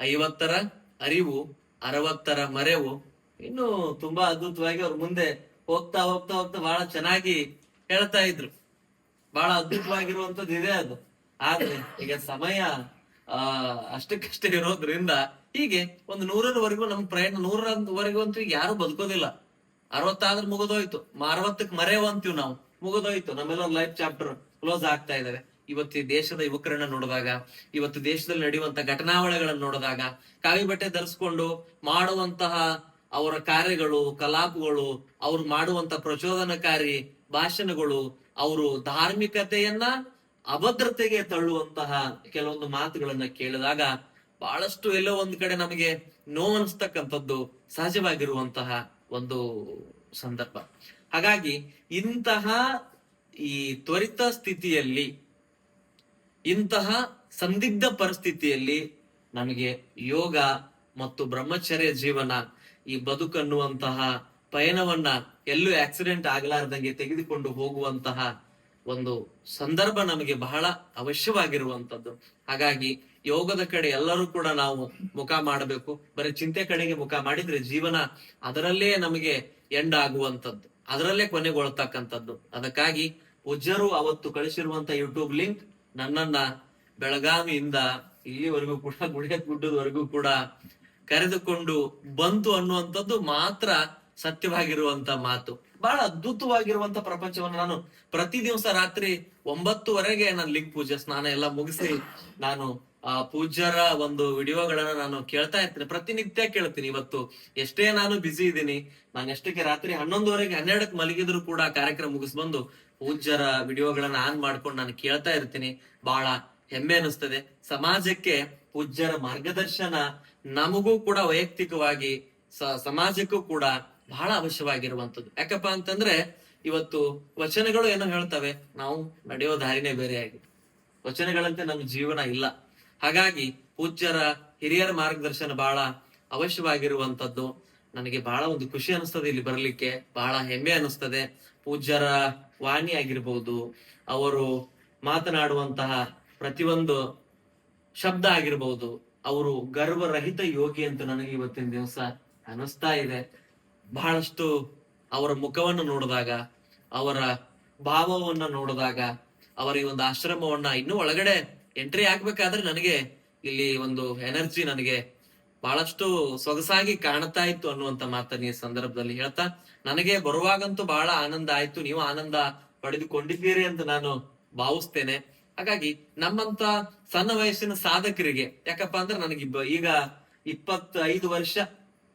ಐವತ್ತರ ಅರಿವು, ಅರವತ್ತರ ಮರೆವು. ಇನ್ನು ತುಂಬಾ ಅದ್ಭುತವಾಗಿ ಅವ್ರ ಮುಂದೆ ಹೋಗ್ತಾ ಹೋಗ್ತಾ ಹೋಗ್ತಾ ಬಹಳ ಚೆನ್ನಾಗಿ ಹೇಳ್ತಾ ಇದ್ರು. ಬಹಳ ಅದ್ಭುತವಾಗಿರುವಂತದ್ದು ಇದೆ ಅದು. ಆದ್ರೆ ಈಗ ಸಮಯ ಆ, ಅಷ್ಟಕ್ಕಷ್ಟೇ ಇರೋದ್ರಿಂದ ಹೀಗೆ ಒಂದು ನೂರರವರೆಗೂ ನಮ್ಮ ಪ್ರಯಾಣ ನೂರವರೆಗೂ ಅಂತೂ ಯಾರು ಬದುಕೋದಿಲ್ಲ. ಅರವತ್ತಾದ್ರೆ ಮುಗಿದೋಯ್ತು. ಅರವತ್ತಕ್ಕೆ ಮರೆಯೋ ಅಂತೀವಿ ನಾವು. ಮುಗಿದೋಯ್ತು. ನಮ್ಮೆಲ್ಲ ಲೈಫ್ ಚಾಪ್ಟರ್ ಕ್ಲೋಸ್ ಆಗ್ತಾ ಇದಾವೆ. ಇವತ್ತು ದೇಶದ ಯುವಕರನ್ನ ನೋಡಿದಾಗ, ಇವತ್ತು ದೇಶದಲ್ಲಿ ನಡೆಯುವಂತ ಘಟನಾವಳಿಗಳನ್ನ ನೋಡಿದಾಗ ಕಾವಿ ಬಟ್ಟೆ ಧರಿಸ್ಕೊಂಡು ಮಾಡುವಂತಹ ಅವರ ಕಾರ್ಯಗಳು, ಕಲಾಪಗಳು, ಅವ್ರು ಮಾಡುವಂತ ಪ್ರಚೋದನಕಾರಿ ಭಾಷಣಗಳು, ಅವರು ಧಾರ್ಮಿಕತೆಯನ್ನ ಅಭದ್ರತೆಗೆ ತಳ್ಳುವಂತಹ ಕೆಲವೊಂದು ಮಾತುಗಳನ್ನ ಕೇಳಿದಾಗ ಬಹಳಷ್ಟು ಎಲ್ಲೋ ಒಂದ್ ಕಡೆ ನಮಗೆ ನೋವನ್ಸ್ತಕ್ಕಂಥದ್ದು ಸಹಜವಾಗಿರುವಂತಹ ಒಂದು ಸಂದರ್ಭ. ಹಾಗಾಗಿ ಇಂತಹ ಈ ತ್ವರಿತ ಸ್ಥಿತಿಯಲ್ಲಿ, ಇಂತಹ ಸಂದಿಗ್ಧ ಪರಿಸ್ಥಿತಿಯಲ್ಲಿ ನಮಗೆ ಯೋಗ ಮತ್ತು ಬ್ರಹ್ಮಚರ್ಯ ಜೀವನ ಈ ಬದುಕನ್ನುವಂತಹ ಪಯಣವನ್ನ ಎಲ್ಲೂ ಆಕ್ಸಿಡೆಂಟ್ ಆಗಲಾರ್ದಂಗೆ ತೆಗೆದುಕೊಂಡು ಹೋಗುವಂತಹ ಒಂದು ಸಂದರ್ಭ ನಮಗೆ ಬಹಳ ಅವಶ್ಯವಾಗಿರುವಂತದ್ದು. ಹಾಗಾಗಿ ಯೋಗದ ಕಡೆ ಎಲ್ಲರೂ ಕೂಡ ನಾವು ಮುಖ ಮಾಡಬೇಕು. ಬರೀ ಚಿಂತೆ ಕಡೆಗೆ ಮುಖ ಮಾಡಿದ್ರೆ ಜೀವನ ಅದರಲ್ಲೇ ನಮಗೆ ಎಂಡ್ ಆಗುವಂತದ್ದು. ಅದರಲ್ಲೇ ಕೊನೆಗೊಳ್ತಕ್ಕಂಥದ್ದು. ಅದಕ್ಕಾಗಿ ಪೂಜ್ಯರು ಅವತ್ತು ಕಳಿಸಿರುವಂತ ಯೂಟ್ಯೂಬ್ ಲಿಂಕ್ ನನ್ನನ್ನ ಬೆಳಗಾವಿಯಿಂದ ಇಲ್ಲಿವರೆಗೂ ಕೂಡ ಗುಡಿಯ ಗುಡ್ಡದವರೆಗೂ ಕೂಡ ಕರೆದುಕೊಂಡು ಬಂತು ಅನ್ನುವಂಥದ್ದು ಮಾತ್ರ ಸತ್ಯವಾಗಿರುವಂತ ಮಾತು. ಬಹಳ ಅದ್ಭುತವಾಗಿರುವಂತ ಪ್ರಪಂಚವನ್ನು ನಾನು ಪ್ರತಿ ದಿವಸ ರಾತ್ರಿ ಒಂಬತ್ತುವರೆಗೆ ನಾನು ಲಿಂಗ್ ಪೂಜೆ, ಸ್ನಾನ ಎಲ್ಲ ಮುಗಿಸಿ ನಾನು, ಆ, ಪೂಜ್ಯರ ಒಂದು ವಿಡಿಯೋಗಳನ್ನ ನಾನು ಕೇಳ್ತಾ ಇರ್ತೀನಿ. ಪ್ರತಿನಿತ್ಯ ಕೇಳ್ತೀನಿ. ಇವತ್ತು ಎಷ್ಟೇ ನಾನು ಬಿಸಿ ಇದ್ದೀನಿ, ನಾನು ಎಷ್ಟಕ್ಕೆ ರಾತ್ರಿ ಹನ್ನೊಂದುವರೆಗೆ, ಹನ್ನೆರಡಕ್ಕೆ ಮಲಗಿದ್ರು ಕೂಡ ಕಾರ್ಯಕ್ರಮ ಮುಗಿಸ್ಬಂದು ಪೂಜ್ಯರ ವಿಡಿಯೋಗಳನ್ನ ಆನ್ ಮಾಡ್ಕೊಂಡು ನಾನು ಕೇಳ್ತಾ ಇರ್ತೀನಿ. ಬಹಳ ಹೆಮ್ಮೆ ಅನಿಸ್ತದೆ. ಸಮಾಜಕ್ಕೆ ಪೂಜ್ಯರ ಮಾರ್ಗದರ್ಶನ ನಮಗೂ ಕೂಡ ವೈಯಕ್ತಿಕವಾಗಿ ಸಮಾಜಕ್ಕೂ ಕೂಡ ಬಹಳ ಅವಶ್ಯವಾಗಿರುವಂತದ್ದು ಯಾಕಪ್ಪ ಅಂತಂದ್ರೆ ಇವತ್ತು ವಚನಗಳು ಏನೋ ಹೇಳ್ತವೆ? ನಾವು ನಡೆಯೋ ದಾರಿನೇ ಬೇರೆಯಾಗಿ ವಚನಗಳಂತೆ ನಮ್ಮ ಜೀವನ ಇಲ್ಲ. ಹಾಗಾಗಿ ಪೂಜ್ಯರ ಹಿರಿಯರ ಮಾರ್ಗದರ್ಶನ ಬಹಳ ಅವಶ್ಯವಾಗಿರುವಂತದ್ದು ನನಗೆ ಬಹಳ ಒಂದು ಖುಷಿ ಅನಿಸ್ತದೆ ಇಲ್ಲಿ ಬರಲಿಕ್ಕೆ. ಬಹಳ ಹೆಮ್ಮೆ ಅನಿಸ್ತದೆ. ಪೂಜ್ಯರ ವಾಣಿ ಆಗಿರ್ಬೋದು, ಅವರು ಮಾತನಾಡುವಂತಹ ಪ್ರತಿಯೊಂದು ಶಬ್ದ ಆಗಿರ್ಬೋದು, ಅವರು ಗರ್ವರಹಿತ ಯೋಗಿ ಅಂತ ನನಗೆ ಇವತ್ತಿನ ದಿವಸ ಅನಿಸ್ತಾ ಇದೆ. ಬಹಳಷ್ಟು ಅವರ ಮುಖವನ್ನು ನೋಡಿದಾಗ, ಅವರ ಭಾವವನ್ನ ನೋಡಿದಾಗ, ಅವರ ಈ ಒಂದು ಆಶ್ರಮವನ್ನ ಇನ್ನೂ ಒಳಗಡೆ ಎಂಟ್ರಿ ಆಗ್ಬೇಕಾದ್ರೆ ನನಗೆ ಇಲ್ಲಿ ಒಂದು ಎನರ್ಜಿ ನನಗೆ ಬಹಳಷ್ಟು ಸೊಗಸಾಗಿ ಕಾಣ್ತಾ ಇತ್ತು ಅನ್ನುವಂತ ಮಾತನ್ನ ಈ ಸಂದರ್ಭದಲ್ಲಿ ಹೇಳ್ತಾ, ನನಗೆ ಬರುವಾಗಂತೂ ಬಹಳ ಆನಂದ ಆಯ್ತು, ನೀವು ಆನಂದ ಪಡೆದುಕೊಂಡಿದ್ದೀರಿ ಅಂತ ನಾನು ಭಾವಿಸ್ತೇನೆ. ಹಾಗಾಗಿ ನಮ್ಮಂತ ಸಣ್ಣ ವಯಸ್ಸಿನ ಸಾಧಕರಿಗೆ, ಯಾಕಪ್ಪ ಅಂದ್ರೆ ನನಗಿಬ್ಬ ಈಗ ಇಪ್ಪತ್ತೈದು ವರ್ಷ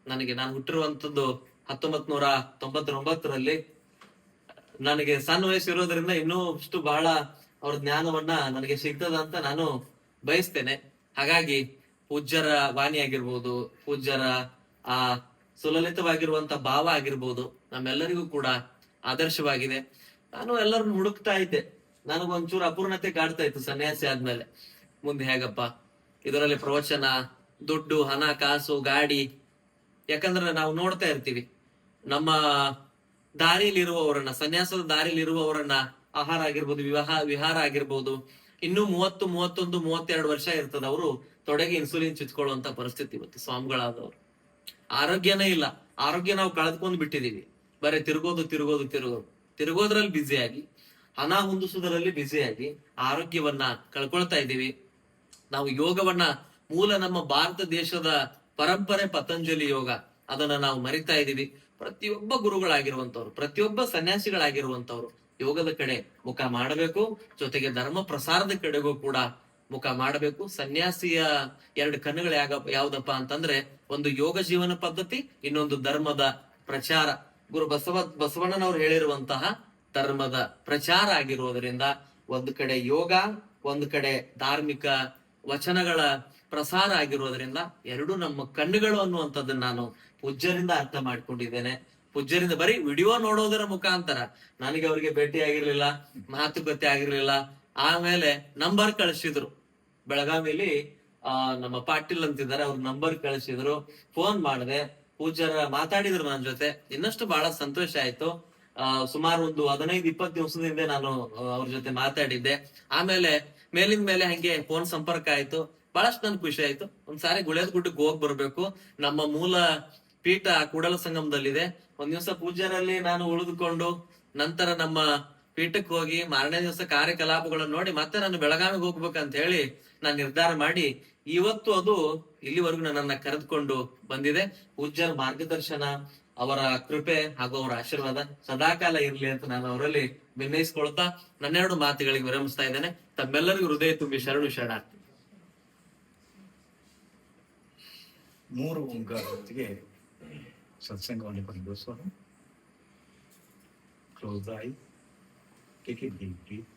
ನನಗೆ ನಾನು ಹುಟ್ಟಿರುವಂತದ್ದು ಹತ್ತೊಂಬತ್ ನೂರ ತೊಂಬತ್ತೊಂಬತ್ತರಲ್ಲಿ ನನಗೆ ಸಣ್ಣ ವಯಸ್ಸು ಇರೋದ್ರಿಂದ ಇನ್ನೂ ಅಷ್ಟು ಬಹಳ ಅವ್ರ ಜ್ಞಾನವನ್ನ ನನಗೆ ಸಿಗ್ತದ ಅಂತ ನಾನು ಬಯಸ್ತೇನೆ. ಹಾಗಾಗಿ ಪೂಜ್ಯರ ವಾಣಿ ಆಗಿರ್ಬೋದು, ಪೂಜ್ಯರ, ಆ, ಸುಲಲಿತವಾಗಿರುವಂತ ಭಾವ ಆಗಿರ್ಬೋದು, ನಮ್ಮೆಲ್ಲರಿಗೂ ಕೂಡ ಆದರ್ಶವಾಗಿದೆ. ನಾನು ಎಲ್ಲರನ್ನು ಹುಡುಕ್ತಾ ಇದ್ದೆ. ನನಗೊಂಚೂರು ಅಪೂರ್ಣತೆ ಕಾಡ್ತಾ ಇತ್ತು ಸನ್ಯಾಸಿ ಆದ್ಮೇಲೆ. ಮುಂದೆ ಹೇಗಪ್ಪ? ಇದರಲ್ಲಿ ಪ್ರವಚನ, ದುಡ್ಡು, ಹಣ, ಕಾಸು, ಗಾಡಿ, ಯಾಕಂದ್ರೆ ನಾವು ನೋಡ್ತಾ ಇರ್ತೀವಿ. ನಮ್ಮ ದಾರಿಯಲ್ಲಿರುವವರನ್ನ, ಸನ್ಯಾಸದ ದಾರಿಯಲ್ಲಿರುವವರನ್ನ ಆಹಾರ ಆಗಿರ್ಬೋದು, ವಿವಾಹ, ವಿಹಾರ ಆಗಿರ್ಬೋದು, ಇನ್ನು ಮೂವತ್ತು, ಮೂವತ್ತೊಂದು, ಮೂವತ್ತೆರಡು ವರ್ಷ ಇರ್ತದ. ಅವರು ತೊಡೆಗೆ ಇನ್ಸುಲಿನ್ ಚುಚ್ಕೊಳ್ಳುವಂತ ಪರಿಸ್ಥಿತಿ ಇವತ್ತು ಸ್ವಾಮಿಗಳಾದವರು. ಆರೋಗ್ಯನೇ ಇಲ್ಲ. ಆರೋಗ್ಯ ನಾವು ಕಳೆದ್ಕೊಂಡು ಬಿಟ್ಟಿದೀವಿ ಬರೀ ತಿರುಗೋದು ತಿರುಗೋದು ತಿರುಗೋದು. ತಿರುಗೋದ್ರಲ್ಲಿ ಬ್ಯುಸಿಯಾಗಿ ಹಣ ಹೊಂದಿಸುವುದರಲ್ಲಿ ಬ್ಯುಸಿಯಾಗಿ ಆರೋಗ್ಯವನ್ನ ಕಳ್ಕೊಳ್ತಾ ಇದ್ದೀವಿ. ನಾವು ಯೋಗವನ್ನ ಮೂಲ ನಮ್ಮ ಭಾರತ ದೇಶದ ಪರಂಪರೆ ಪತಂಜಲಿ ಯೋಗ. ಅದನ್ನ ನಾವು ಮರಿತಾ ಇದೀವಿ ಪ್ರತಿಯೊಬ್ಬ ಗುರುಗಳಾಗಿರುವಂತವ್ರು ಪ್ರತಿಯೊಬ್ಬ ಸನ್ಯಾಸಿಗಳಾಗಿರುವಂತವ್ರು ಯೋಗದ ಕಡೆ ಮುಖ ಮಾಡಬೇಕು, ಜೊತೆಗೆ ಧರ್ಮ ಪ್ರಸಾರದ ಕಡೆಗೂ ಕೂಡ ಮುಖ ಮಾಡಬೇಕು. ಸನ್ಯಾಸಿಯ ಎರಡು ಕಣ್ಣುಗಳು ಯಾಗ, ಯಾವ್ದಪ್ಪ ಅಂತಂದ್ರೆ ಒಂದು ಯೋಗ ಜೀವನ ಪದ್ಧತಿ, ಇನ್ನೊಂದು ಧರ್ಮದ ಪ್ರಚಾರ. ಗುರು ಬಸವ, ಬಸವಣ್ಣನವ್ರು ಹೇಳಿರುವಂತಹ ಧರ್ಮದ ಪ್ರಚಾರ ಆಗಿರುವುದರಿಂದ ಒಂದು ಕಡೆ ಯೋಗ, ಒಂದು ಕಡೆ ಧಾರ್ಮಿಕ ವಚನಗಳ ಪ್ರಸಾರ ಆಗಿರೋದ್ರಿಂದ ಎರಡು ನಮ್ಮ ಕಣ್ಣುಗಳು ಅನ್ನುವಂಥದ್ದನ್ನ ನಾನು ಪೂಜ್ಯರಿಂದ ಅರ್ಥ ಮಾಡ್ಕೊಂಡಿದ್ದೇನೆ. ಪೂಜ್ಯರಿಂದ ಬರೀ ವಿಡಿಯೋ ನೋಡೋದರ ಮುಖಾಂತರ ನನಗೆ ಅವರಿಗೆ ಭೇಟಿ ಆಗಿರ್ಲಿಲ್ಲ, ಮಾತುಕತೆ ಆಗಿರ್ಲಿಲ್ಲ. ಆಮೇಲೆ ನಂಬರ್ ಕಳಿಸಿದ್ರು. ಬೆಳಗಾವಿಲಿ, ಆ, ನಮ್ಮ ಪಾಟೀಲ್ ಅಂತಿದ್ದಾರೆ, ಅವ್ರ ನಂಬರ್ ಕಳಿಸಿದ್ರು. ಫೋನ್ ಮಾಡಿದೆ. ಪೂಜ್ಯರ ಮಾತಾಡಿದ್ರು ನನ್ನ ಜೊತೆ. ಇನ್ನಷ್ಟು ಬಹಳ ಸಂತೋಷ ಆಯ್ತು. ಸುಮಾರು ಒಂದು ಹದಿನೈದು, ಇಪ್ಪತ್ತು ದಿವಸದಿಂದ ನಾನು ಅವ್ರ ಜೊತೆ ಮಾತಾಡಿದ್ದೆ. ಆಮೇಲೆ ಮೇಲಿಂದ ಮೇಲೆ ಹಂಗೆ ಫೋನ್ ಸಂಪರ್ಕ ಆಯ್ತು. ಬಹಳಷ್ಟು ನನ್ ಖುಷಿ ಆಯ್ತು. ಒಂದ್ಸಾರಿ ಗುಳೇದ ಗುಡ್ಡಕ್ಕೆ ಹೋಗ್ ಬರ್ಬೇಕು. ನಮ್ಮ ಮೂಲ ಪೀಠ ಕೂಡಲ ಸಂಗಮದಲ್ಲಿದೆ. ಒಂದ್ ದಿವಸ ಪೂಜ್ಯರಲ್ಲಿ ನಾನು ಉಳಿದುಕೊಂಡು ನಂತರ ನಮ್ಮ ಪೀಠಕ್ಕೆ ಹೋಗಿ ಮಾರನೇ ದಿವಸ ಕಾರ್ಯಕಲಾಪಗಳನ್ನು ನೋಡಿ ಮತ್ತೆ ನಾನು ಬೆಳಗಾವಿಗೆ ಹೋಗ್ಬೇಕಂತ ಹೇಳಿ ನಾನು ನಿರ್ಧಾರ ಮಾಡಿ ಇವತ್ತು ಅದು ಇಲ್ಲಿವರೆಗೂ ನನ್ನನ್ನ ಕರೆದುಕೊಂಡು ಬಂದಿದೆ. ಪೂಜ್ಯರ ಮಾರ್ಗದರ್ಶನ, ಅವರ ಕೃಪೆ ಹಾಗೂ ಅವರ ಆಶೀರ್ವಾದ ಸದಾಕಾಲ ಇರ್ಲಿ ಅಂತ ನಾನು ಅವರಲ್ಲಿ ವಿನಯಿಸ್ಕೊಳ್ತಾ ನನ್ನೆರಡು ಮಾತುಗಳಿಗೆ ವಿರಮಿಸ್ತಾ ಇದ್ದೇನೆ. ತಮ್ಮೆಲ್ಲರಿಗೂ ಹೃದಯ ತುಂಬಿ ಶರಣು ಶರಣಾರ್ಥಿ. ಮೂರು सत्संग वाले पर दोस्तों close the eye take it deep deep